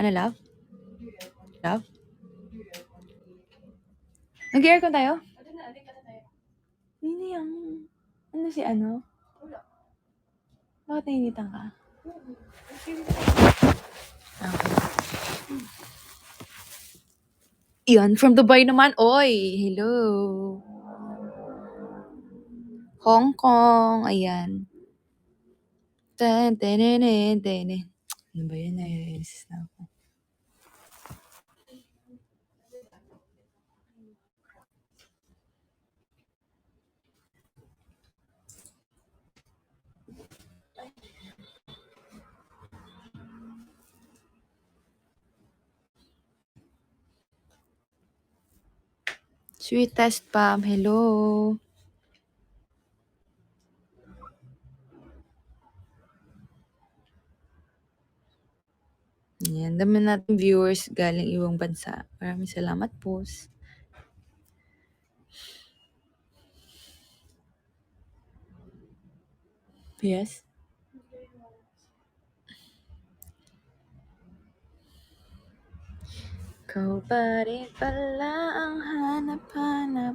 Ano, love? Love? Nag-aircon tayo? Hindi yung... Ano si ano? Bakit nainitan ka? Okay. Yan, from Dubai naman. Oy, hello. Hong Kong, ayan. Ten, tenenen, tenen. Ano ba yan? Naiinis na ako. Sweetest Pam, hello. Yan, dami natin viewers galing ibang bansa. Maraming salamat po. Yes? Ikaw pa rin pala ang hanap-hanap